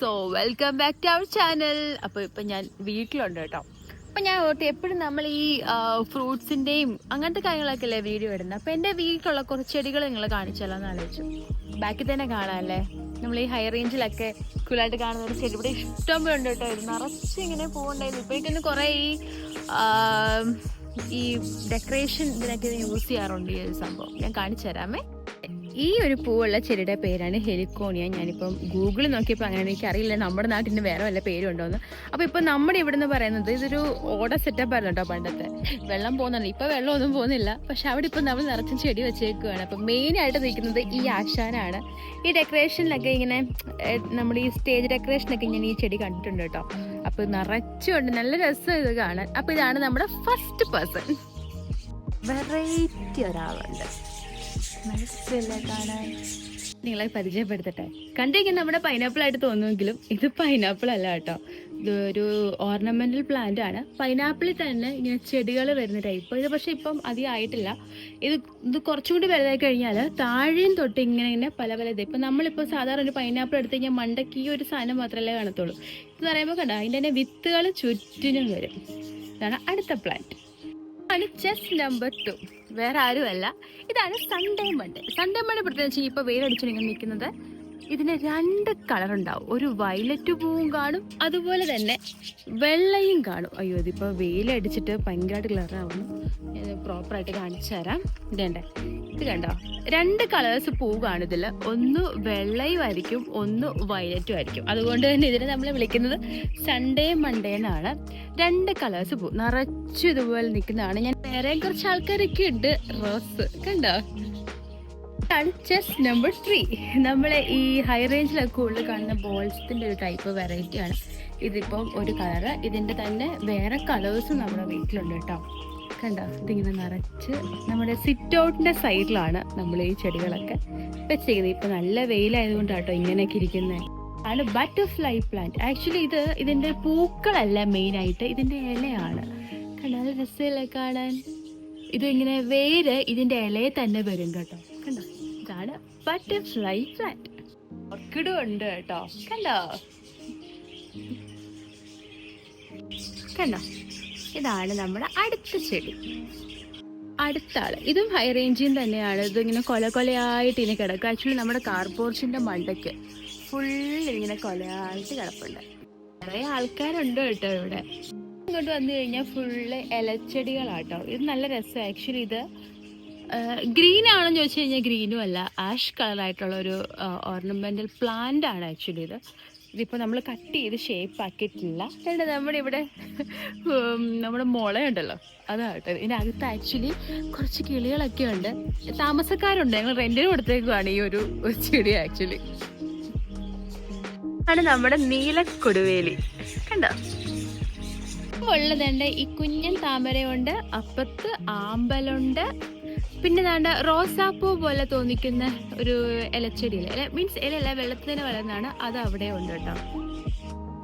So welcome back to our channel അപ്പോൾ ഇപ്പം ഞാൻ വീട്ടിലുണ്ട് കേട്ടോ. അപ്പം ഞാൻ ഓർത്ത് എപ്പോഴും നമ്മൾ ഈ ഫ്രൂട്ട്സിന്റെയും അങ്ങനത്തെ കാര്യങ്ങളൊക്കെ അല്ലേ വീഡിയോ ഇടുന്നത് അപ്പോൾ എന്റെ വീട്ടിലുള്ള കുറച്ച് ചെടികൾ നിങ്ങൾ കാണിച്ചല്ലോ എന്ന് ആലോചിച്ചു. ബാക്കിൽ തന്നെ കാണാമല്ലേ നമ്മൾ ഈ ഹൈ റേഞ്ചിലൊക്കെ കൂളായിട്ട് കാണുന്ന ഒരു ചെടി. ഇവിടെ ഇഷ്ടം പോലെ ഉണ്ട് കേട്ടോ. നിറച്ച് ഇങ്ങനെ പോകുന്നുണ്ടായിരുന്നു ഇപ്പോഴേക്കും കുറേ ഈ ഈ ഡെക്കറേഷൻ ഇതിനൊക്കെ യൂസ് ചെയ്യാറുണ്ട് ഈ ഒരു സംഭവം. ഞാൻ കാണിച്ചു തരാമേ. ഈ ഒരു പൂവുള്ള ചെടിയുടെ പേരാണ് ഹെലിക്കോണിയ. ഞാനിപ്പം ഗൂഗിളിൽ നോക്കിയപ്പോൾ അങ്ങനെ എനിക്കറിയില്ല നമ്മുടെ നാട്ടിന് വേറെ വല്ല പേരും ഉണ്ടോന്ന് അപ്പോൾ ഇപ്പോൾ നമ്മുടെ ഇവിടെ നിന്ന് പറയുന്നത് ഇതൊരു ഓട സെറ്റപ്പ് ആയിരുന്നു കേട്ടോ പണ്ടത്തെ. വെള്ളം പോകുന്നുണ്ട്. ഇപ്പോൾ വെള്ളമൊന്നും പോകുന്നില്ല. പക്ഷെ അവിടെ ഇപ്പോൾ നമ്മൾ നിറച്ചും ചെടി വെച്ചേക്കുവാണ്. അപ്പം മെയിനായിട്ട് നിൽക്കുന്നത് ഈ ആശാനാണ്. ഈ ഡെക്കറേഷനിലൊക്കെ ഇങ്ങനെ നമ്മുടെ ഈ സ്റ്റേജ് ഡെക്കറേഷനൊക്കെ ഞാൻ ഈ ചെടി കണ്ടിട്ടുണ്ട് കേട്ടോ. അപ്പോൾ നിറച്ചുണ്ട്. നല്ല രസം ഇത് കാണാൻ. അപ്പോൾ ഇതാണ് നമ്മുടെ ഫസ്റ്റ് പേഴ്സൺ വെറൈറ്റി ഒരാളുണ്ട്. നിങ്ങളെ പരിചയപ്പെടുത്തട്ടെ. കണ്ടിരിക്കുന്ന നമ്മുടെ പൈനാപ്പിൾ ആയിട്ട് തോന്നുമെങ്കിലും ഇത് പൈനാപ്പിൾ അല്ല കേട്ടോ. ഇത് ഒരു ഓർണമെന്റൽ പ്ലാന്റ് ആണ്. പൈനാപ്പിളിൽ തന്നെ ഇങ്ങനെ ചെടികൾ വരുന്ന ടൈപ്പ് ഇത് പക്ഷെ ഇപ്പം അധികം ആയിട്ടില്ല. ഇത് ഇത് കുറച്ചും കൂടി വലുതായി കഴിഞ്ഞാൽ താഴെയും തൊട്ട് ഇങ്ങനെ ഇങ്ങനെ പല പല ഇത്. ഇപ്പം നമ്മളിപ്പോൾ സാധാരണ ഒരു പൈനാപ്പിൾ എടുത്ത് കഴിഞ്ഞാൽ മണ്ടയ്ക്ക് ഈ ഒരു സാധനം മാത്രമല്ലേ കാണത്തുള്ളൂ. ഇത് പറയുമ്പോൾ കണ്ടോ അതിന്റെ തന്നെ വിത്തുകൾ ചുറ്റിനും വരും. ഇതാണ് അടുത്ത പ്ലാന്റ് ആണ് ചെസ് നമ്പർ ടു വേറെ ആരുമല്ല. ഇതാണ് സൺഡേ മൺഡേ സൺഡേ മൺഡേ പ്രത്യേകിച്ച് ഇപ്പോൾ വെയിലടിച്ചു നിങ്ങൾ നിൽക്കുന്നത്. ഇതിന് രണ്ട് കളർ ഉണ്ടാവും. ഒരു വയലറ്റ് പൂവും കാണും അതുപോലെ തന്നെ വെള്ളയും കാണും. അയ്യോ ഇതിപ്പോൾ വെയിലടിച്ചിട്ട് ഭയങ്കരമായിട്ട് കളറാവുന്നു ഞാൻ പ്രോപ്പറായിട്ട് കാണിച്ചു തരാം. ഇതേണ്ട ഇത് കണ്ടോ? രണ്ട് കളേഴ്സ് പൂ കാണുന്നില്ല ഒന്ന് വെള്ളയും ആയിരിക്കും ഒന്ന് വയലറ്റും ആയിരിക്കും. അതുകൊണ്ട് തന്നെ ഇതിനെ നമ്മൾ വിളിക്കുന്നത് സൺഡേ മൺഡേ എന്നാണ്. രണ്ട് കളേഴ്സ് പൂ. നിറച്ചു ഇതുപോലെ നിൽക്കുന്നതാണ്. ഞാൻ വേറെ കുറച്ച് ആൾക്കാരൊക്കെ ഉണ്ട്. റോസ്. കണ്ടോ? ഇതാണ് ചെസ് നമ്പർ ത്രീ നമ്മളെ ഈ ഹൈ റേഞ്ചിലൊക്കെ കൂടുതൽ കാണുന്ന ബോൾസിന്റെ ഒരു ടൈപ്പ് വെറൈറ്റിയാണ് ഇതിപ്പോൾ ഇതിപ്പം ഒരു കളറ് ഇതിന്റെ തന്നെ വേറെ കളേഴ്സും നമ്മുടെ വീട്ടിലുണ്ട് കേട്ടോ. കണ്ടോ? ഇതിങ്ങനെ നിറച്ച് നമ്മുടെ സിറ്റ് ഔട്ടിന്റെ സൈഡിലാണ് നമ്മൾ ഈ ചെടികളൊക്കെ വെച്ചിരിക്കുന്നത്. ഇപ്പം നല്ല വെയിലായതുകൊണ്ടാണ് കേട്ടോ ഇങ്ങനെയൊക്കെ ഇരിക്കുന്നത് ആണ് ബട്ടർഫ്ലൈ പ്ലാന്റ് ആക്ച്വലി ഇത് ഇതിന്റെ പൂക്കളല്ല മെയിനായിട്ട് ഇതിന്റെ ഇലയാണ്. കണ്ടാൽ രസമല്ലേ കാണാൻ? ഇതിങ്ങനെ വേര് ഇതിന്റെ ഇലയെ തന്നെ വരും കേട്ടോ. ബട്ടർഫ്ലൈ പ്ലാന്റ് ഓർക്കിഡും ഉണ്ട് കേട്ടോ. കണ്ടോ? കണ്ടോ? ഇതാണ് നമ്മുടെ അടുത്ത ചെടി. അടുത്ത ആൾ. ഇതും ഹൈ റേഞ്ചിൽ തന്നെയാണ്. ഇതിങ്ങനെ കൊല കൊലയായിട്ട് ഇനി കിടക്കുക ആക്ച്വലി നമ്മുടെ കാർ പോർച്ചിന്റെ മണ്ടയ്ക്ക് ഫുൾ ഇങ്ങനെ കൊലയായിട്ട് കിടപ്പുണ്ട്. കുറേ ആൾക്കാരുണ്ട് കേട്ടോ ഇവിടെ. ഇങ്ങോട്ട് വന്നു കഴിഞ്ഞാൽ ഫുള്ള് ഇലച്ചെടികളാട്ടോ. ഇത് നല്ല രസം ആക്ച്വലി ഇത് ഗ്രീൻ ആണെന്ന് ചോദിച്ചു കഴിഞ്ഞാൽ ഗ്രീനും അല്ല. ആഷ് കളറായിട്ടുള്ള ഒരു ഓർണമെന്റൽ പ്ലാന്റ് ആണ് ആക്ച്വലി ഇത്. ഇതിപ്പോൾ നമ്മൾ കട്ട് ചെയ്ത് ഷേപ്പ് ആക്കിയിട്ടില്ല അല്ല നമ്മുടെ ഇവിടെ നമ്മുടെ മുളയുണ്ടല്ലോ. അതാകട്ടെ ഇതിനകത്ത് ആക്ച്വലി കുറച്ച് കിളികളൊക്കെ ഉണ്ട്. താമസക്കാരുണ്ട്. ഞങ്ങൾ റെന്റിന് കൊടുത്തേക്കുവാണ് ഈ ഒരു ചെടി ആക്ച്വലി ആണ് നമ്മുടെ നീലക്കൊടുവേലി. കണ്ടോ? ഉള്ളതുണ്ട് ഈ കുഞ്ഞൻ താമരയുണ്ട് അപ്പത്ത് ആമ്പലുണ്ട് പിന്നെ ദാണ്ട് റോസാപ്പൂ പോലെ തോന്നിക്കുന്ന ഒരു ഇലച്ചെടിയിൽ മീൻസ് ഇലയല്ല വെള്ളത്തിന് വളർന്നാണ് അത് അവിടെ ഉണ്ട് കേട്ടോ.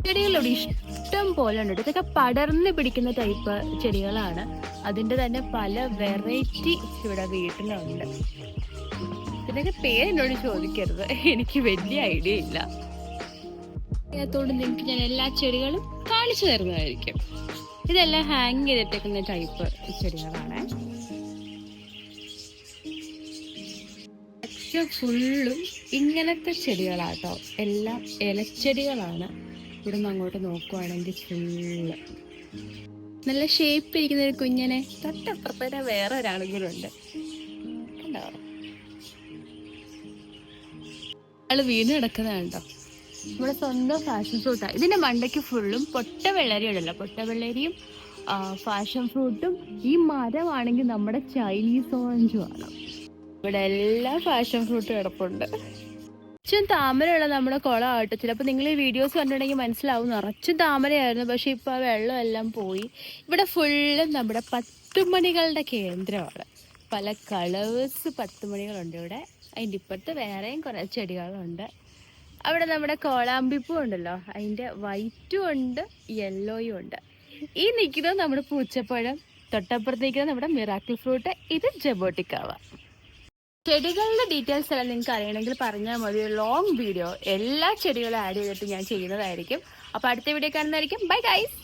ചെടികളോട് ഇഷ്ടം പോലെ ഉണ്ട്. ഇതൊക്കെ പടർന്ന് പിടിക്കുന്ന ടൈപ്പ് ചെടികളാണ്. അതിന്റെ തന്നെ പല വെറൈറ്റി ഇവിടെ വീട്ടിലുണ്ട്. ഇതിനൊക്കെ പേര് എന്നോട് ചോദിക്കരുത്. എനിക്ക് വലിയ ഐഡിയ ഇല്ല. അതുകൊണ്ട് നിങ്ങൾക്ക് ഞാൻ എല്ലാ ചെടികളും കാണിച്ചു തരുന്നതായിരിക്കും. ഇതെല്ലാം ഹാങ് ചെയ്തിട്ടേക്കുന്ന ടൈപ്പ് ചെടികളാണ്. പക്ഷെ ഫുള്ളും ഇങ്ങനത്തെ ചെടികളാട്ടോ. എല്ലാം ഇലച്ചെടികളാണ്. ഇവിടെ നിന്ന് അങ്ങോട്ട് നോക്കുവാണെങ്കിൽ ഫുള്ള് നല്ല ഷേപ്പ് ഇരിക്കുന്ന ഒരു കുഞ്ഞനെ തൊട്ടപ്പുറത്തന്നെ വേറെ ഒരാളും കൂടെ ഉണ്ട് കണ്ടോ? ആൾ വീണ് കിടക്കുന്നതാണ് കേട്ടോ നമ്മുടെ സ്വന്തം ഫാഷൻ ഫ്രൂട്ടാണ് ഇതിന്റെ മണ്ടയ്ക്ക് ഫുള്ളും പൊട്ട വെള്ളരി ഉണ്ടല്ലോ പൊട്ട വെള്ളരിയും ഫാഷൻ ഫ്രൂട്ടും ഈ മരമാണെങ്കിൽ നമ്മുടെ ചൈനീസ് ഓറഞ്ചും ആണ്. ഇവിടെ എല്ലാ ഫാഷൻ ഫ്രൂട്ടും കിടപ്പുണ്ട്. നിറച്ചും താമരയുള്ള നമ്മുടെ കുളം ആട്ടോ ചിലപ്പോൾ നിങ്ങൾ ഈ വീഡിയോസ് കണ്ടിട്ടുണ്ടെങ്കിൽ മനസ്സിലാവും നിറച്ചും താമരയായിരുന്നു. പക്ഷെ ഇപ്പോൾ ആ വെള്ളം എല്ലാം പോയി. ഇവിടെ ഫുള്ളും നമ്മുടെ പത്തുമണികളുടെ കേന്ദ്രമാണ്. പല കളേഴ്സ് പത്തുമണികളുണ്ട് ഇവിടെ. അതിന്റെ ഇപ്പുറത്ത് വേറെയും കുറേ ചെടികളുണ്ട്. അവിടെ നമ്മുടെ കോളാമ്പിപ്പൂ ഉണ്ടല്ലോ. അതിന്റെ വൈറ്റും ഉണ്ട് യെല്ലോയും ഉണ്ട്. ഈ നിൽക്കുന്നത് നമ്മുടെ പൂച്ചപ്പഴം. തൊട്ടപ്പുറത്ത് നിൽക്കുന്നത് നമ്മുടെ മിറാക്കിൾ ഫ്രൂട്ട് ഇത് ജബോട്ടിക്കാവ. ചെടികളുടെ ഡീറ്റെയിൽസ് എല്ലാം നിങ്ങൾക്ക് അറിയണമെങ്കിൽ പറഞ്ഞാൽ മതി. ലോങ് വീഡിയോ എല്ലാ ചെടികളും ആഡ് ചെയ്തിട്ട് ഞാൻ ചെയ്യുന്നതായിരിക്കും. അപ്പോൾ അടുത്ത വീഡിയോ കാണുന്നതായിരിക്കും. Bye guys